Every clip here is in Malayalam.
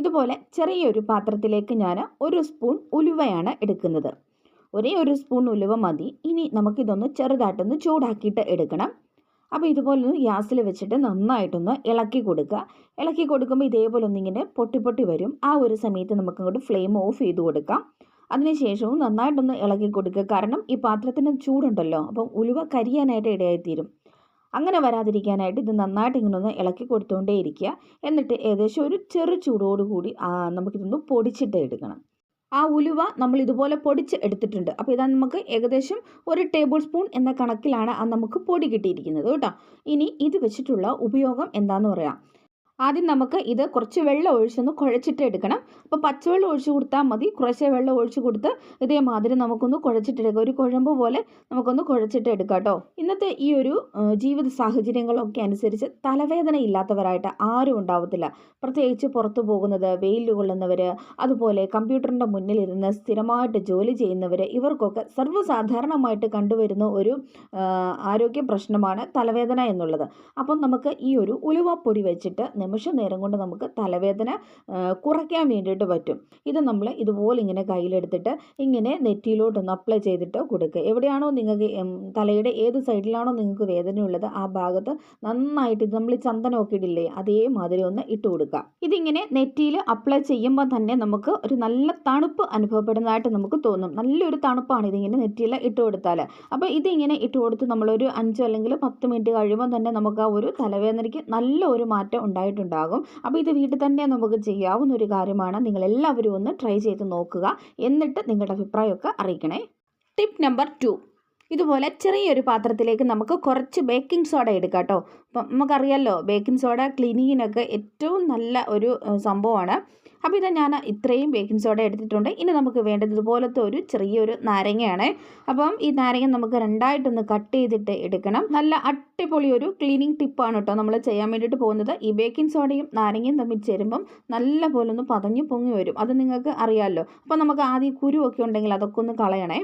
ഇതുപോലെ ചെറിയൊരു പാത്രത്തിലേക്ക് ഞാൻ ഒരു സ്പൂൺ ഉലുവയാണ് എടുക്കുന്നത്. ഒരേ ഒരു സ്പൂൺ ഉലുവ മതി. ഇനി നമുക്കിതൊന്ന് ചെറുതായിട്ടൊന്ന് ചൂടാക്കിയിട്ട് എടുക്കണം. അപ്പോൾ ഇതുപോലെ ഒന്ന് ഗ്യാസിൽ വെച്ചിട്ട് നന്നായിട്ടൊന്ന് ഇളക്കി കൊടുക്കുക. ഇളക്കി കൊടുക്കുമ്പോൾ ഇതേപോലെ ഒന്നിങ്ങനെ പൊട്ടി പൊട്ടി വരും. ആ ഒരു സമയത്ത് നമുക്കങ്ങോട്ട് ഫ്ലെയിം ഓഫ് ചെയ്ത് കൊടുക്കാം. അതിനുശേഷവും നന്നായിട്ടൊന്ന് ഇളക്കി കൊടുക്കുക. കാരണം ഈ പാത്രത്തിന് ചൂടുണ്ടല്ലോ. അപ്പം ഉലുവ കരിയാനായിട്ട് ഇടയായിത്തീരും. അങ്ങനെ വരാതിരിക്കാനായിട്ട് ഇത് നന്നായിട്ട് ഇങ്ങനെ ഒന്ന് ഇളക്കി കൊടുത്തുകൊണ്ടേ ഇരിക്കുക. എന്നിട്ട് ഏകദേശം ഒരു ചെറു ചൂടോടുകൂടി നമുക്കിതൊന്ന് പൊടിച്ചിട്ട് എടുക്കണം. ആ ഉലുവ നമ്മൾ ഇതുപോലെ പൊടിച്ച് എടുത്തിട്ടുണ്ട്. അപ്പോൾ ഇതാ നമുക്ക് ഏകദേശം ഒരു ടേബിൾ സ്പൂൺ എന്ന കണക്കിലാണ് ആ നമുക്ക് പൊടി കിട്ടിയിരിക്കുന്നത് കേട്ടോ. ഇനി ഇത് വെച്ചിട്ടുള്ള ഉപയോഗം എന്താണെന്ന് പറയാം. ആദ്യം നമുക്ക് ഇത് കുറച്ച് വെള്ളം ഒഴിച്ചൊന്ന് കുഴച്ചിട്ട് എടുക്കണം. അപ്പോൾ പച്ചവെള്ളം ഒഴിച്ച് കൊടുത്താൽ മതി. കുറച്ച് വെള്ളം ഒഴിച്ച് കൊടുത്ത് ഇതേമാതിരി നമുക്കൊന്ന് കുഴച്ചിട്ടെടുക്കാം. ഒരു കുഴമ്പ് പോലെ നമുക്കൊന്ന് കുഴച്ചിട്ട് എടുക്കാം കേട്ടോ. ഇന്നത്തെ ഈ ഒരു ജീവിത സാഹചര്യങ്ങളൊക്കെ അനുസരിച്ച് തലവേദന ഇല്ലാത്തവരായിട്ട് ആരും ഉണ്ടാവത്തില്ല. പ്രത്യേകിച്ച് പുറത്തു പോകുന്നത് വെയിൽ കൊള്ളുന്നവർ അതുപോലെ കമ്പ്യൂട്ടറിന്റെ മുന്നിലിരുന്ന് സ്ഥിരമായിട്ട് ജോലി ചെയ്യുന്നവർ ഇവർക്കൊക്കെ സർവസാധാരണമായിട്ട് കണ്ടുവരുന്ന ഒരു ആരോഗ്യ പ്രശ്നമാണ് തലവേദന എന്നുള്ളത്. അപ്പം നമുക്ക് ഈ ഒരു ഉലുവപ്പൊടി വെച്ചിട്ട് നിമിഷ നേരം കൊണ്ട് നമുക്ക് തലവേദന കുറയ്ക്കാൻ വേണ്ടിയിട്ട് പറ്റും. ഇത് നമ്മൾ ഇതുപോലെ ഇങ്ങനെ കയ്യിലെടുത്തിട്ട് ഇങ്ങനെ നെറ്റിയിലോട്ടൊന്ന് അപ്ലൈ ചെയ്തിട്ട് കൊടുക്കുക എവിടെയാണോ നിങ്ങൾക്ക് തലയുടെ ഏത് സൈഡിലാണോ നിങ്ങൾക്ക് വേദനയുള്ളത് ആ ഭാഗത്ത് നന്നായിട്ട് ഇത് നമ്മൾ ചന്ദനമൊക്കെ ഇടില്ലേ അതേമാതിരി ഒന്ന് ഇട്ട് കൊടുക്കുക ഇതിങ്ങനെ നെറ്റിയിൽ അപ്ലൈ ചെയ്യുമ്പോൾ തന്നെ നമുക്ക് ഒരു നല്ല തണുപ്പ് അനുഭവപ്പെടുന്നതായിട്ട് നമുക്ക് തോന്നും. നല്ലൊരു തണുപ്പാണ് ഇതിങ്ങനെ നെറ്റിയിൽ ഇട്ട് കൊടുത്താൽ അപ്പോൾ ഇതിങ്ങനെ ഇട്ട് കൊടുത്ത് നമ്മളൊരു അഞ്ചോ അല്ലെങ്കിൽ പത്ത് മിനിറ്റ് കഴിയുമ്പോൾ തന്നെ നമുക്ക് ആ ഒരു തലവേദനയ്ക്ക് നല്ല ഒരു മാറ്റം ഉണ്ടായിട്ടുണ്ടാകും അപ്പോൾ ഇത് വീട്ടിൽ തന്നെ നമുക്ക് ചെയ്യാവുന്ന ഒരു കാര്യമാണ് നിങ്ങൾ എല്ലാവരും ഒന്ന് ട്രൈ ചെയ്ത് നോക്കുക. എന്നിട്ട് നിങ്ങളുടെ അഭിപ്രായമൊക്കെ അറിയിക്കണേ. ടിപ്പ് നമ്പർ ടു ഇതുപോലെ ചെറിയൊരു പാത്രത്തിലേക്ക് നമുക്ക് കുറച്ച് ബേക്കിംഗ് സോഡ എടുക്കാം കേട്ടോ അപ്പം നമുക്കറിയാമല്ലോ ബേക്കിംഗ് സോഡ ക്ലീനിങ്ങിനൊക്കെ ഏറ്റവും നല്ല ഒരു സംഭവമാണ്. അപ്പോൾ ഇത് ഞാൻ ഇത്രയും ബേക്കിംഗ് സോഡ എടുത്തിട്ടുണ്ട്. ഇനി നമുക്ക് വേണ്ടത് ഇതുപോലത്തെ ഒരു ചെറിയൊരു നാരങ്ങയാണ്. അപ്പം ഈ നാരങ്ങ നമുക്ക് രണ്ടായിട്ടൊന്ന് കട്ട് ചെയ്തിട്ട് എടുക്കണം. നല്ല അടിപൊളി ഒരു ക്ലീനിങ് ടിപ്പാണ് കേട്ടോ നമ്മൾ ചെയ്യാൻ വേണ്ടിയിട്ട് പോകുന്നത്. ഈ ബേക്കിംഗ് സോഡയും നാരങ്ങയും തമ്മിൽ ചേരുമ്പം നല്ല പോലെ ഒന്ന് പതഞ്ഞു പൊങ്ങി വരും. അത് നിങ്ങൾക്ക് അറിയാമല്ലോ അപ്പോൾ നമുക്ക് ആദ്യം കുരുവൊക്കെ ഉണ്ടെങ്കിൽ അതൊക്കെ ഒന്ന് കളയണേ.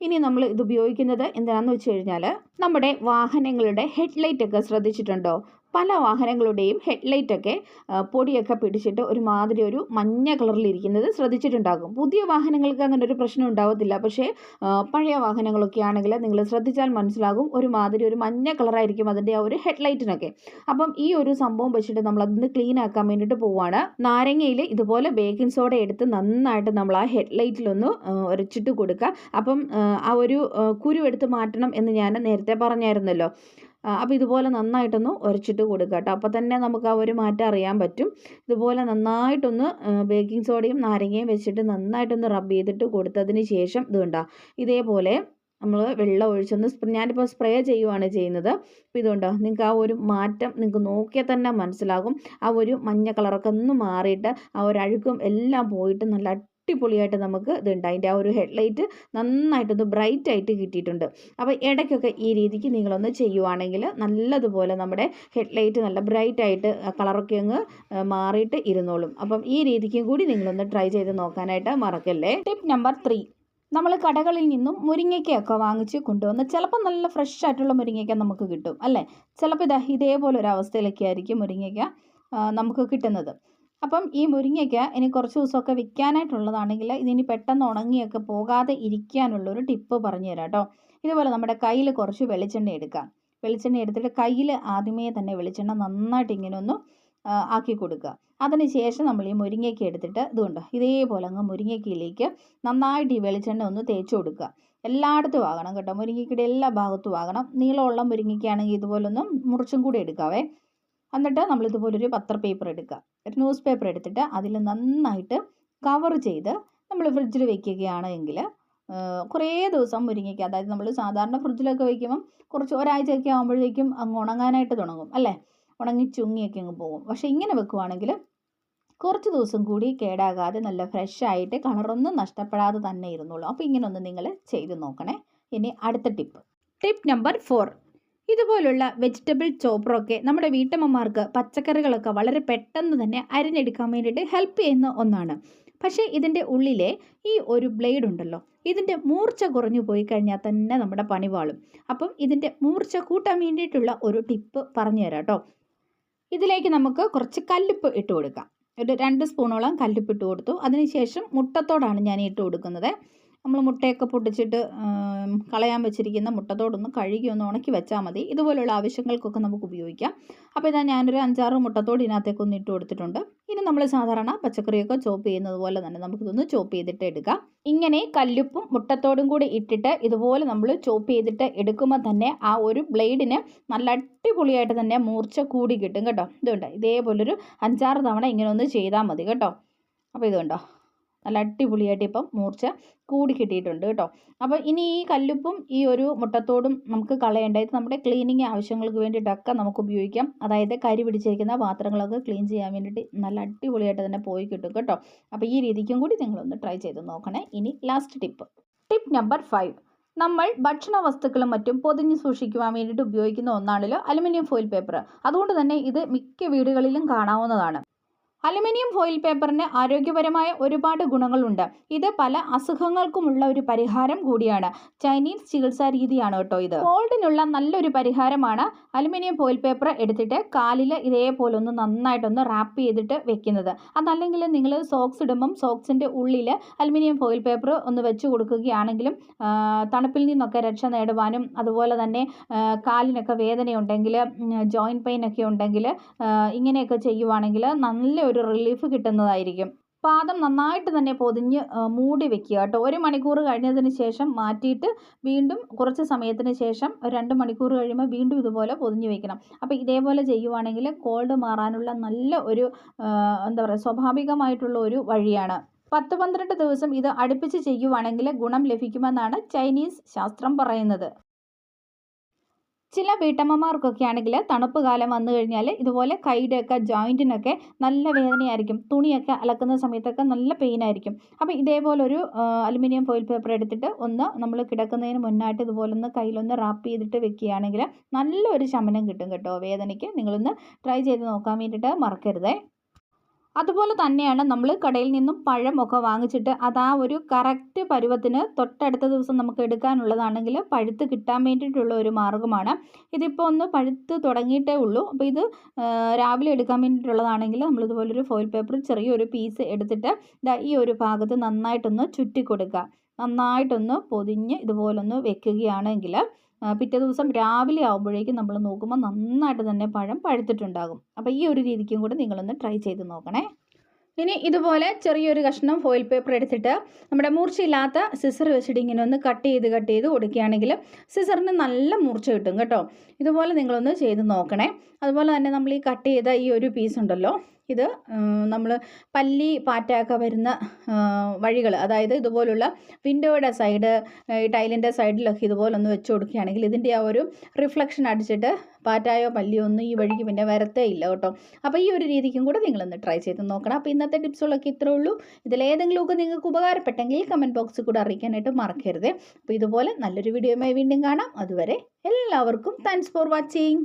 ഇനി നമ്മൾ ഇത് ഉപയോഗിക്കുന്നത് എന്താണെന്ന് വെച്ച് കഴിഞ്ഞാൽ നമ്മുടെ വാഹനങ്ങളുടെ ഹെഡ്ലൈറ്റ് ഒക്കെ ശ്രദ്ധിച്ചിട്ടുണ്ടോ? പല വാഹനങ്ങളുടെയും ഹെഡ്ലൈറ്റൊക്കെ പൊടിയൊക്കെ പിടിച്ചിട്ട് ഒരു മാതിരി ഒരു മഞ്ഞ കളറിലിരിക്കുന്നത് ശ്രദ്ധിച്ചിട്ടുണ്ടാകും. പുതിയ വാഹനങ്ങൾക്ക് അങ്ങനെ ഒരു പ്രശ്നം ഉണ്ടാവത്തില്ല. പക്ഷേ പഴയ വാഹനങ്ങളൊക്കെ ആണെങ്കിൽ നിങ്ങൾ ശ്രദ്ധിച്ചാൽ മനസ്സിലാകും ഒരു മാതിരി ഒരു മഞ്ഞ കളറായിരിക്കും അതിന്റെ ആ ഒരു ഹെഡ്ലൈറ്റിനൊക്കെ. അപ്പം ഈ ഒരു സംഭവം വെച്ചിട്ട് നമ്മൾ അതിന് ക്ലീൻ ആക്കാൻ വേണ്ടിയിട്ട് പോവുകയാണ് നാരങ്ങയിൽ ഇതുപോലെ ബേക്കിംഗ് സോഡ എടുത്ത് നന്നായിട്ട് നമ്മൾ ആ ഹെഡ്ലൈറ്റിലൊന്ന് ഉരച്ചിട്ട് കൊടുക്കുക. അപ്പം ആ ഒരു കുരു എടുത്ത് മാറ്റണം എന്ന് ഞാൻ നേരത്തെ പറഞ്ഞായിരുന്നല്ലോ. അപ്പോൾ ഇതുപോലെ നന്നായിട്ടൊന്ന് ഉരച്ചിട്ട് കൊടുക്കുക കേട്ടോ അപ്പോൾ തന്നെ നമുക്ക് ആ ഒരു മാറ്റം അറിയാൻ പറ്റും. ഇതുപോലെ നന്നായിട്ടൊന്ന് ബേക്കിംഗ് സോഡയും നാരങ്ങയും വെച്ചിട്ട് നന്നായിട്ടൊന്ന് റബ്ബ് ചെയ്തിട്ട് കൊടുത്തതിന് ശേഷം ഇത് ഇതേപോലെ നമ്മൾ വെള്ളം ഒഴിച്ചൊന്ന് ഞാനിപ്പോൾ സ്പ്രേ ചെയ്യുവാണ് ചെയ്യുന്നത്. അപ്പോൾ ഇതുകൊണ്ട് നിങ്ങൾക്ക് ആ ഒരു മാറ്റം നിങ്ങൾക്ക് നോക്കിയാൽ തന്നെ മനസ്സിലാകും. ആ ഒരു മഞ്ഞ കളറൊക്കെ ഒന്ന് മാറിയിട്ട് ആ ഒരു അഴുക്കും എല്ലാം പോയിട്ട് നല്ല അടിപൊളിയായിട്ട് നമുക്ക് ഇതുണ്ട്. അതിന്റെ ആ ഒരു ഹെഡ്ലൈറ്റ് നന്നായിട്ടൊന്ന് ബ്രൈറ്റ് ആയിട്ട് കിട്ടിയിട്ടുണ്ട്. അപ്പോൾ ഇടയ്ക്കൊക്കെ ഈ രീതിക്ക് നിങ്ങളൊന്ന് ചെയ്യുവാണെങ്കിൽ നല്ലതുപോലെ നമ്മുടെ ഹെഡ്ലൈറ്റ് നല്ല ബ്രൈറ്റ് ആയിട്ട് കളറൊക്കെ അങ്ങ് മാറിയിട്ട് ഇരുന്നോളും. അപ്പം ഈ രീതിക്കും കൂടി നിങ്ങളൊന്ന് ട്രൈ ചെയ്ത് നോക്കാനായിട്ട് മറക്കല്ലേ? ടിപ്പ് നമ്പർ ത്രീ നമ്മൾ കടകളിൽ നിന്നും മുരിങ്ങയ്ക്കയൊക്കെ വാങ്ങിച്ച് കൊണ്ടുവന്ന് ചിലപ്പോൾ നല്ല ഫ്രഷ് ആയിട്ടുള്ള മുരിങ്ങയ്ക്ക നമുക്ക് കിട്ടും അല്ലേ? ചിലപ്പോൾ ഇതാ ഇതേപോലെ ഒരു അവസ്ഥയിലൊക്കെ ആയിരിക്കും മുരിങ്ങയ്ക്ക നമുക്ക് കിട്ടുന്നത്. അപ്പം ഈ മുരിങ്ങയ്ക്ക ഇനി കുറച്ച് ദിവസമൊക്കെ വിൽക്കാനായിട്ടുള്ളതാണെങ്കിൽ ഇതിനി പെട്ടെന്ന് ഉണങ്ങിയൊക്കെ പോകാതെ ഇരിക്കാനുള്ള ഒരു ടിപ്പ് പറഞ്ഞു തരാം കേട്ടോ. ഇതുപോലെ നമ്മുടെ കയ്യിൽ കുറച്ച് വെളിച്ചെണ്ണ എടുക്കാം. വെളിച്ചെണ്ണ എടുത്തിട്ട് കയ്യിൽ ആദ്യമേ തന്നെ വെളിച്ചെണ്ണ നന്നായിട്ട് ഇങ്ങനെ ഒന്ന് ആക്കി കൊടുക്കുക. അതിന് ശേഷം നമ്മൾ ഈ മുരിങ്ങയ്ക്ക് എടുത്തിട്ട് ഇതുകൊണ്ട് ഇതേപോലെ അങ്ങ് മുരിങ്ങയ്ക്കയിലേക്ക് നന്നായിട്ട് ഈ വെളിച്ചെണ്ണ ഒന്ന് തേച്ച് കൊടുക്കുക. എല്ലായിടത്തും ആകണം കേട്ടോ. മുരിങ്ങയ്ക്കയുടെ എല്ലാ ഭാഗത്തും ആകണം. നീളമുള്ള മുരിങ്ങയ്ക്കാണെങ്കിൽ ഇതുപോലെ ഒന്ന് മുറിച്ചും കൂടി എടുക്കാവേ. എന്നിട്ട് നമ്മൾ ഇതുപോലൊരു പത്ര പേപ്പർ എടുക്കുക. ഒരു ന്യൂസ് പേപ്പർ എടുത്തിട്ട് അതിൽ നന്നായിട്ട് കവർ ചെയ്ത് നമ്മൾ ഫ്രിഡ്ജിൽ വെക്കുകയാണെങ്കിൽ കുറേ ദിവസം മുരിങ്ങയ്ക്ക അതായത് നമ്മൾ സാധാരണ ഫ്രിഡ്ജിലൊക്കെ വയ്ക്കുമ്പം കുറച്ച് ഒരാഴ്ചയൊക്കെ ആകുമ്പോഴേക്കും അങ്ങ് ഉണങ്ങാനായിട്ട് തുടങ്ങും അല്ലേ? ഉണങ്ങി ചുങ്ങിയൊക്കെ അങ്ങ് പോകും. പക്ഷേ ഇങ്ങനെ വെക്കുവാണെങ്കിൽ കുറച്ച് ദിവസം കൂടി കേടാകാതെ നല്ല ഫ്രഷ് ആയിട്ട് കളറൊന്നും നഷ്ടപ്പെടാതെ തന്നെ ഇരുന്നുള്ളൂ അപ്പോൾ ഇങ്ങനെ ഒന്ന് നിങ്ങൾ ചെയ്ത് നോക്കണേ. ഇനി അടുത്ത ടിപ്പ് ടിപ്പ് നമ്പർ ഫോർ ഇതുപോലുള്ള വെജിറ്റബിൾ ചോപ്പറൊക്കെ നമ്മുടെ വീട്ടമ്മമാർക്ക് പച്ചക്കറികളൊക്കെ വളരെ പെട്ടെന്ന് തന്നെ അരിഞ്ഞെടുക്കാൻ വേണ്ടിയിട്ട് ഹെൽപ്പ് ചെയ്യുന്ന ഒന്നാണ്. പക്ഷേ ഇതിന്റെ ഉള്ളിലെ ഈ ഒരു ബ്ലേഡ് ഉണ്ടല്ലോ ഇതിന്റെ മൂർച്ച കുറഞ്ഞു പോയി കഴിഞ്ഞാൽ തന്നെ നമ്മുടെ പണി വാളും അപ്പം ഇതിന്റെ മൂർച്ച കൂട്ടാൻ വേണ്ടിയിട്ടുള്ള ഒരു ടിപ്പ് പറഞ്ഞു തരാം കേട്ടോ. ഇതിലേക്ക് നമുക്ക് കുറച്ച് കല്ലുപ്പ് ഇട്ട് കൊടുക്കാം. ഒരു രണ്ട് സ്പൂണോളം കല്ലുപ്പ് ഇട്ട് കൊടുത്തു. അതിനുശേഷം മുട്ടത്തോടാണ് ഞാൻ ഇട്ട് കൊടുക്കുന്നത്. നമ്മൾ മുട്ടയൊക്കെ പൊട്ടിച്ചിട്ട് കളയാൻ വെച്ചിരിക്കുന്ന മുട്ടത്തോടൊന്ന് കഴുകി ഒന്ന് ഉണക്കി വെച്ചാൽ മതി. ഇതുപോലുള്ള ആവശ്യങ്ങൾക്കൊക്കെ നമുക്ക് ഉപയോഗിക്കാം. അപ്പോൾ ഇതാ ഞാനൊരു അഞ്ചാറ് മുട്ടത്തോട് ഇതിനകത്തേക്ക് ഒന്ന് ഇട്ട് കൊടുത്തിട്ടുണ്ട്. ഇനി നമ്മൾ സാധാരണ പച്ചക്കറിയൊക്കെ ചോപ്പ് ചെയ്യുന്നത് പോലെ തന്നെ നമുക്കിതൊന്ന് ചോപ്പ് ചെയ്തിട്ട് എടുക്കാം. ഇങ്ങനെ കല്ലുപ്പും മുട്ടത്തോടും കൂടി ഇട്ടിട്ട് ഇതുപോലെ നമ്മൾ ചോപ്പ് ചെയ്തിട്ട് എടുക്കുമ്പോൾ തന്നെ ആ ഒരു ബ്ലേഡിന് നല്ല അടിപൊളിയായിട്ട് തന്നെ മൂർച്ച കൂടി കിട്ടും കേട്ടോ. ഇതുണ്ട്? ഇതേപോലൊരു അഞ്ചാറ് തവണ ഇങ്ങനെ ഒന്ന് ചെയ്താൽ മതി കേട്ടോ. അപ്പോൾ ഇത് കണ്ടോ നല്ല അടിപൊളിയായിട്ട് ഇപ്പം മൂർച്ച കൂടി കിട്ടിയിട്ടുണ്ട് കേട്ടോ. അപ്പോൾ ഇനി ഈ കല്ലുപ്പും ഈ ഒരു മുട്ടത്തോടും നമുക്ക് കളയേണ്ട ഇത് നമ്മുടെ ക്ലീനിങ് ആവശ്യങ്ങൾക്ക് വേണ്ടിയിട്ടൊക്കെ നമുക്ക് ഉപയോഗിക്കാം. അതായത് കരി പിടിച്ചിരിക്കുന്ന പാത്രങ്ങളൊക്കെ ക്ലീൻ ചെയ്യാൻ വേണ്ടിയിട്ട് നല്ല അടിപൊളിയായിട്ട് തന്നെ പോയി കിട്ടും കേട്ടോ. അപ്പോൾ ഈ രീതിക്കും കൂടി നിങ്ങളൊന്ന് ട്രൈ ചെയ്ത് നോക്കണേ. ഇനി last tip tip number five നമ്മൾ ഭക്ഷണ വസ്തുക്കളും മറ്റും പൊതിഞ്ഞ് സൂക്ഷിക്കുവാൻ വേണ്ടിയിട്ട് ഉപയോഗിക്കുന്ന ഒന്നാണല്ലോ അലുമിനിയം ഫോയിൽ പേപ്പർ അതുകൊണ്ട് തന്നെ ഇത് മിക്ക വീടുകളിലും കാണാവുന്നതാണ്. അലുമിനിയം ഫോയിൽ പേപ്പറിന് ആരോഗ്യപരമായ ഒരുപാട് ഗുണങ്ങളുണ്ട്. ഇത് പല അസുഖങ്ങൾക്കുമുള്ള ഒരു പരിഹാരം കൂടിയാണ്. ചൈനീസ് ചികിത്സാ രീതിയാണ് കേട്ടോ ഇത്. കോൾഡിനുള്ള നല്ലൊരു പരിഹാരമാണ് അലുമിനിയം ഫോയിൽ പേപ്പർ എടുത്തിട്ട് കാലിൽ ഇതേപോലെ ഒന്ന് നന്നായിട്ടൊന്ന് റാപ്പ് ചെയ്തിട്ട് വെക്കുന്നത്. അതല്ലെങ്കിൽ നിങ്ങൾ സോക്സ് ഇടുമ്പം സോക്സിന്റെ ഉള്ളിൽ അലുമിനിയം ഫോയിൽ പേപ്പർ ഒന്ന് വെച്ച് കൊടുക്കുകയാണെങ്കിലും തണുപ്പിൽ നിന്നൊക്കെ രക്ഷ നേടുവാനും അതുപോലെ തന്നെ കാലിനൊക്കെ വേദനയുണ്ടെങ്കിൽ ജോയിന്റ് പെയിൻ ഒക്കെ ഉണ്ടെങ്കിൽ ഇങ്ങനെയൊക്കെ ചെയ്യുവാണെങ്കിൽ നല്ലൊരു റിലീഫ് കിട്ടുന്നതായിരിക്കും. പാദം നന്നായിട്ട് തന്നെ പൊതിഞ്ഞ് മൂടി വെക്കുക കേട്ടോ. ഒരു മണിക്കൂർ കഴിഞ്ഞതിന് ശേഷം മാറ്റിയിട്ട് വീണ്ടും കുറച്ച് സമയത്തിന് ശേഷം രണ്ട് മണിക്കൂർ കഴിയുമ്പോൾ വീണ്ടും ഇതുപോലെ പൊതിഞ്ഞ് വെക്കണം. അപ്പോൾ ഇതേപോലെ ചെയ്യുവാണെങ്കിൽ കോൾഡ് മാറാനുള്ള നല്ല ഒരു എന്താ പറയുക സ്വാഭാവികമായിട്ടുള്ള ഒരു വഴിയാണ്. പത്ത് പന്ത്രണ്ട് ദിവസം ഇത് അടുപ്പിച്ച് ചെയ്യുവാണെങ്കിൽ ഗുണം ലഭിക്കുമെന്നാണ് ചൈനീസ് ശാസ്ത്രം പറയുന്നത്. ചില വീട്ടമ്മമാർക്കൊക്കെ ആണെങ്കിൽ തണുപ്പ് കാലം വന്നു കഴിഞ്ഞാൽ ഇതുപോലെ കൈയുടെയൊക്കെ ജോയിന്റിനൊക്കെ നല്ല വേദനയായിരിക്കും. തുണിയൊക്കെ അലക്കുന്ന സമയത്തൊക്കെ നല്ല പെയിൻ ആയിരിക്കും. അപ്പോൾ ഇതേപോലൊരു അലുമിനിയം ഫോയിൽ പേപ്പർ എടുത്തിട്ട് ഒന്ന് നമ്മൾ കിടക്കുന്നതിന് മുന്നായിട്ട് ഇതുപോലെ ഒന്ന് കയ്യിലൊന്ന് റാപ്പ് ചെയ്തിട്ട് വെക്കുകയാണെങ്കിൽ നല്ലൊരു ശമനം കിട്ടും കേട്ടോ വേദനയ്ക്ക്. നിങ്ങളൊന്ന് ട്രൈ ചെയ്ത് നോക്കാൻ വേണ്ടിയിട്ട് മറക്കരുതേ. അതുപോലെ തന്നെയാണ് നമ്മൾ കടയിൽ നിന്നും പഴം ഒക്കെ വാങ്ങിച്ചിട്ട് അത് ആ ഒരു കറക്റ്റ് പരുവത്തിന് തൊട്ടടുത്ത ദിവസം നമുക്ക് എടുക്കാനുള്ളതാണെങ്കിൽ പഴുത്ത് കിട്ടാൻ വേണ്ടിയിട്ടുള്ള ഒരു മാർഗമാണ് ഇതിപ്പോൾ ഒന്ന് പഴുത്ത് തുടങ്ങിയിട്ടേ ഉള്ളൂ. അപ്പോൾ ഇത് രാവിലെ എടുക്കാൻ വേണ്ടിയിട്ടുള്ളതാണെങ്കിൽ നമ്മൾ ഇതുപോലൊരു ഫോയിൽ പേപ്പർ ചെറിയൊരു പീസ് എടുത്തിട്ട് ഈ ഒരു ഭാഗത്ത് നന്നായിട്ടൊന്ന് ചുറ്റി കൊടുക്കുക നന്നായിട്ടൊന്ന് പൊതിഞ്ഞ് ഇതുപോലൊന്ന് വെക്കുകയാണെങ്കിൽ പിറ്റേ ദിവസം രാവിലെ ആകുമ്പോഴേക്കും നമ്മൾ നോക്കുമ്പോൾ നന്നായിട്ട് തന്നെ പഴം പഴുത്തിട്ടുണ്ടാകും. അപ്പോൾ ഈ ഒരു രീതിക്കും കൂടി നിങ്ങളൊന്ന് ട്രൈ ചെയ്ത് നോക്കണേ. ഇനി ഇതുപോലെ ചെറിയൊരു കഷ്ണം ഫോയിൽ പേപ്പർ എടുത്തിട്ട് നമ്മുടെ മൂർച്ചയില്ലാത്ത സിസർ വെച്ചിട്ട് ഇങ്ങനെ ഒന്ന് കട്ട് ചെയ്ത് കട്ട് ചെയ്ത് കൊടുക്കുകയാണെങ്കിൽ സിസറിന് നല്ല മൂർച്ച കിട്ടും കേട്ടോ. ഇതുപോലെ നിങ്ങളൊന്ന് ചെയ്ത് നോക്കണേ. അതുപോലെ തന്നെ നമ്മൾ ഈ കട്ട് ചെയ്ത ഈ ഒരു പീസ് ഉണ്ടല്ലോ ഇത് നമ്മൾ പല്ലി പാറ്റയൊക്കെ വരുന്ന വഴികൾ അതായത് ഇതുപോലുള്ള വിൻഡോയുടെ സൈഡ് ഈ ടൈലിന്റെ സൈഡിലൊക്കെ ഇതുപോലൊന്ന് വെച്ച് കൊടുക്കുകയാണെങ്കിൽ ഇതിന്റെ ആ ഒരു റിഫ്ലക്ഷൻ അടിച്ചിട്ട് പാറ്റായോ പല്ലിയോ ഒന്നും ഈ വഴിക്ക് പിന്നെ വരത്തേ ഇല്ല കേട്ടോ. അപ്പോൾ ഈ ഒരു രീതിക്കും കൂടെ നിങ്ങളൊന്ന് ട്രൈ ചെയ്ത് നോക്കണം. അപ്പോൾ ഇന്നത്തെ ടിപ്സുകളൊക്കെ ഇത്രേ ഉള്ളൂ. ഇതിലേതെങ്കിലുമൊക്കെ നിങ്ങൾക്ക് ഉപകാരപ്പെട്ടെങ്കിൽ കമന്റ് ബോക്സിൽ കൂടെ അറിയിക്കാനായിട്ട് മറക്കരുത്. അപ്പോൾ ഇതുപോലെ നല്ലൊരു വീഡിയോയുമായി വീണ്ടും കാണാം. അതുവരെ എല്ലാവർക്കും താങ്ക്സ് ഫോർ വാച്ചിങ്